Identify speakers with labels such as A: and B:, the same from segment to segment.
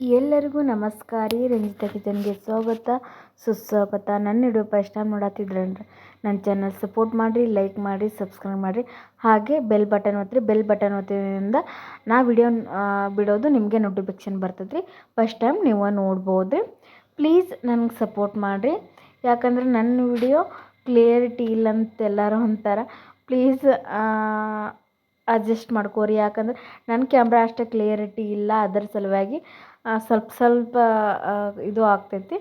A: ಎಲ್ಲರಿಗೂ ನಮಸ್ಕಾರ. ರಂಜಿತ ಕಿಚನ್ಗೆ ಸ್ವಾಗತ. ಸುಸ್ವಾಗತ. ನನ್ನ ವಿಡಿಯೋ ಫಸ್ಟ್ ಟೈಮ್ ನೋಡತ್ತಿದ್ರಂದ್ರೆ ನನ್ನ ಚಾನಲ್ ಸಪೋರ್ಟ್ ಮಾಡಿರಿ, ಲೈಕ್ ಮಾಡಿ ಸಬ್ಸ್ಕ್ರೈಬ್ ಮಾಡಿರಿ. ಹಾಗೆ ಬೆಲ್ ಬಟನ್ ಒತ್ತಿರಿ ಬೆಲ್ ಬಟನ್ ಒತ್ತಿದ್ರಿಂದ ನಾ ವಿಡಿಯೋ ಬಿಡೋದು ನಿಮಗೆ ನೋಟಿಫಿಕೇಶನ್ ಬರ್ತದೆ ಫಸ್ಟ್ ಟೈಮ್ ನೀವು ನೋಡ್ಬೋದು ಪ್ಲೀಸ್ ನನಗೆ ಸಪೋರ್ಟ್ ಮಾಡಿರಿ. ಯಾಕಂದ್ರೆ ನನ್ನ ವಿಡಿಯೋ ಕ್ಲಿಯರಿಟಿ ಇಲ್ಲ ಅಂತ ಎಲ್ಲರೂ ಅಂತಾರೆ. ಪ್ಲೀಸ್ ಅಡ್ಜಸ್ಟ್ ಮಾಡ್ಕೋರಿ. ಯಾಕಂದ್ರೆ ನನ್ನ ಕ್ಯಾಮ್ರಾ ಅಷ್ಟೇ ಕ್ಲಿಯರಿಟಿ ಇಲ್ಲ. ಅದರ ಸಲುವಾಗಿ ಸ್ವಲ್ಪ ಸ್ವಲ್ಪ ಇದು ಆಗ್ತೈತಿ.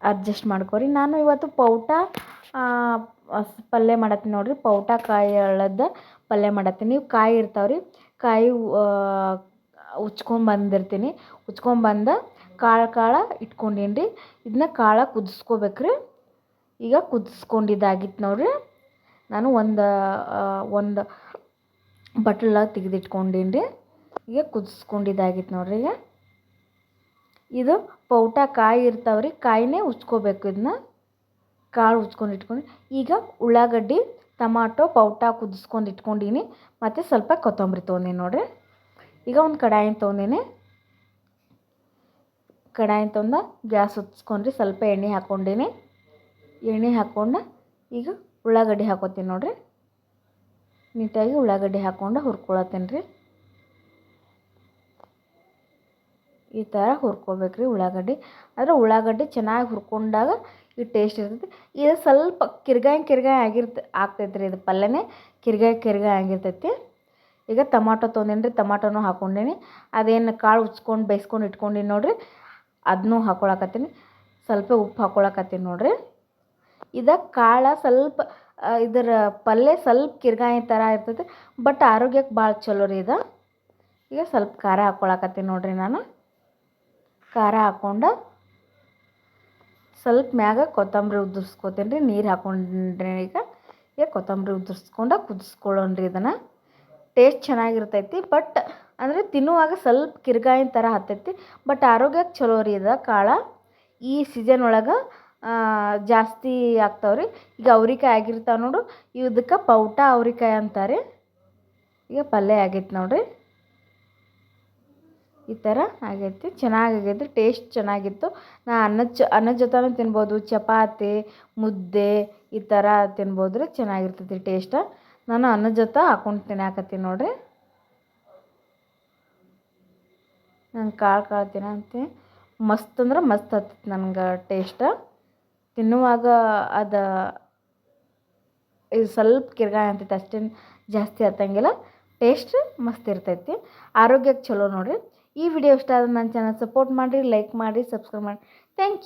A: ಅಡ್ಜಸ್ಟ್ ಮಾಡ್ಕೊರಿ. ನಾನು ಇವತ್ತು ಪೌಟ ಪಲ್ಯ ಮಾಡತ್ತೀನಿ ನೋಡಿರಿ. ಪೌಟ, ಕಾಯಿ ಅಳದ ಪಲ್ಯ ಮಾಡತ್ತೀನಿ. ನೀವು ಕಾಯಿ ಇರ್ತಾವೆ ರೀ ಕಾಯಿ ಉಚ್ಕೊಂಬಂದಿರ್ತೀನಿ ಉಚ್ಕೊಂಬಂದು ಕಾಳು ಕಾಳು ಇಟ್ಕೊಂಡೀನಿ ರೀ ಇದನ್ನ ಕಾಳು ಕುದಿಸ್ಕೋಬೇಕು ರೀ ಈಗ ಕುದಿಸ್ಕೊಂಡಿದ್ದಾಗಿತ್ತು ನೋಡಿರಿ. ನಾನು ಒಂದು ಒಂದು ಬಟ್ಲ ತೆಗೆದಿಟ್ಕೊಂಡೀನಿ ರೀ ಈಗ ಕುದಿಸ್ಕೊಂಡಿದ್ದಾಗಿತ್ತು ನೋಡಿರಿ ಈಗ. ಇದು ಪೌಟ ಕಾಯಿ ಇರ್ತಾವೆ ರೀ, ಕಾಯಿನೇ ಉಚ್ಕೋಬೇಕು ಇದನ್ನ ಕಾಳು ಉಚ್ಕೊಂಡು ಇಟ್ಕೊಂಡು. ಈಗ ಉಳ್ಳಾಗಡ್ಡಿ, ಟಮಾಟೊ, ಪೌಟ ಕುದಿಸ್ಕೊಂಡು ಇಟ್ಕೊಂಡೀನಿ. ಮತ್ತು ಸ್ವಲ್ಪ ಕೊತ್ತಂಬರಿ ತೊಗೊಂಡೀನಿ ನೋಡಿರಿ. ಈಗ ಒಂದು ಕಡಾಯಿನ ತೊಗೊಂಡೀನಿ. ಕಡಾಯಿನ ತೊಗೊಂಡು ಗ್ಯಾಸ್ ಹೊತ್ಸ್ಕೊಂಡ್ರಿ ಸ್ವಲ್ಪ ಎಣ್ಣೆ ಹಾಕ್ಕೊಂಡೀನಿ ಎಣ್ಣೆ ಹಾಕ್ಕೊಂಡು ಈಗ ಉಳ್ಳಾಗಡ್ಡಿ ಹಾಕೋತೀನಿ ನೋಡಿರಿ. ನೀಟಾಗಿ ಉಳ್ಳಾಗಡ್ಡಿ ಹಾಕ್ಕೊಂಡು ಹುರ್ಕೊಳತ್ತೀನಿ ರೀ. ಈ ಥರ ಹುರ್ಕೋಬೇಕು ರೀ ಉಳ್ಳಾಗಡ್ಡಿ. ಆದರೆ ಉಳ್ಳಾಗಡ್ಡಿ ಚೆನ್ನಾಗಿ ಹುರ್ಕೊಂಡಾಗ ಈ ಟೇಸ್ಟ್ ಇರ್ತೈತಿ. ಇದು ಸ್ವಲ್ಪ ಕಿರ್ಗಾಯಿ ಕಿರ್ಗಾಯಿ ಆಗಿರ್ತ ಆಗ್ತೈತೆ ರೀ ಇದು ಪಲ್ಯನೇ. ಕಿರ್ಗಾಯಿ ಕಿರ್ಗಾಯಿ ಆಗಿರ್ತೈತಿ. ಈಗ ಟಮಾಟೊ ತೊಗೊಂಡೀನಿ ರೀ ಟಮಾಟೊನೂ ಹಾಕ್ಕೊಂಡೀನಿ ಅದೇನು ಕಾಳು ಉಚ್ಕೊಂಡು ಬೇಯಿಸ್ಕೊಂಡು ಇಟ್ಕೊಂಡೀನಿ ನೋಡಿರಿ ಅದನ್ನೂ ಹಾಕ್ಕೊಳಕತ್ತೀನಿ ಸ್ವಲ್ಪ ಉಪ್ಪು ಹಾಕ್ಕೊಳಕತ್ತೀನಿ ನೋಡಿರಿ. ಇದ ಕಾಳು ಸ್ವಲ್ಪ ಇದರ ಪಲ್ಯ ಸ್ವಲ್ಪ ಕಿರ್ಗಾಯಿ ಥರ ಇರ್ತೈತಿ, ಬಟ್ ಆರೋಗ್ಯಕ್ಕೆ ಭಾಳ ಚಲೋ ರೀ ಇದು. ಈಗ ಸ್ವಲ್ಪ ಖಾರ ಹಾಕ್ಕೊಳಕತ್ತೀನಿ ನೋಡಿರಿ ನಾನು. ಖಾರ ಹಾಕ್ಕೊಂಡು ಸ್ವಲ್ಪ ಮ್ಯಾಗ ಕೊತ್ತಂಬರಿ ಉದುರ್ಸ್ಕೊತೀನಿ ರೀ ನೀರು ಹಾಕೊಂಡ್ರೆ ಈಗ ಈಗ ಕೊತ್ತಂಬರಿ ಉದುರ್ಸ್ಕೊಂಡು ಕುದಿಸ್ಕೊಳ್ಳೋಣ್ರಿ ಇದನ್ನು. ಟೇಸ್ಟ್ ಚೆನ್ನಾಗಿರ್ತೈತಿ ಬಟ್ ಅಂದರೆ ತಿನ್ನುವಾಗ ಸ್ವಲ್ಪ ಕಿರ್ಗಾಯಿನ ಥರ ಹತ್ತೈತಿ ಬಟ್ ಆರೋಗ್ಯಕ್ಕೆ ಚಲೋ ರೀ ಇದು ಕಾಳು. ಈ ಸೀಸನ್ ಒಳಗೆ ಜಾಸ್ತಿ ಆಗ್ತಾವ್ರಿ. ರೀ ಈಗ ಅವ್ರಿಕಾಯಿ ಆಗಿರ್ತಾವೆ ನೋಡು ಇದಕ್ಕೆ ಪೌಟ ಅವ್ರಿಕಾಯಿ ಅಂತಾರೆ. ಈಗ ಪಲ್ಯ ಆಗೈತೆ ನೋಡಿರಿ. ಈ ಥರ ಆಗೈತಿ. ಚೆನ್ನಾಗಾಗೈತೆ ಟೇಸ್ಟ್ ಚೆನ್ನಾಗಿತ್ತು. ನಾ ಅನ್ನದ ಚ ಅನ್ನದ ಜೊತೆನೂ ತಿನ್ಬೋದು, ಚಪಾತಿ, ಮುದ್ದೆ ಈ ಥರ ತಿನ್ಬೋದು ರೀ ಚೆನ್ನಾಗಿರ್ತೈತಿ ಟೇಸ್ಟ. ನಾನು ಅನ್ನದ ಜೊತೆ ಹಾಕ್ಕೊಂಡು ತಿನ್ನಾಕತ್ತೀನಿ ನೋಡಿರಿ. ನಂಗೆ ಕಾಳು ಕಾಳು ತಿನ್ನಂತೆ ಮಸ್ತ್ ಅಂದ್ರೆ ಮಸ್ತ್ ಹತ್ತೈತಿ ನನಗೆ ಟೇಸ್ಟ. ತಿನ್ನುವಾಗ ಅದು, ಇದು ಸ್ವಲ್ಪ ಕಿರ್ಗಾಯ ಅಂತೈತೆ ಅಷ್ಟೇನು ಜಾಸ್ತಿ ಹತ್ತಂಗಿಲ್ಲ. ಟೇಸ್ಟ್ ಮಸ್ತ್ ಇರ್ತೈತಿ. ಆರೋಗ್ಯಕ್ಕೆ ಚಲೋ ನೋಡಿರಿ. ಈ ವಿಡಿಯೋ ಇಷ್ಟ ಆದ್ರೆ ನನ್ನ ಚಾನಲ್ ಸಪೋರ್ಟ್ ಮಾಡಿರಿ ಲೈಕ್ ಮಾಡಿ ಸಬ್ಸ್ಕ್ರೈಬ್ ಮಾಡಿ ಥ್ಯಾಂಕ್ ಯು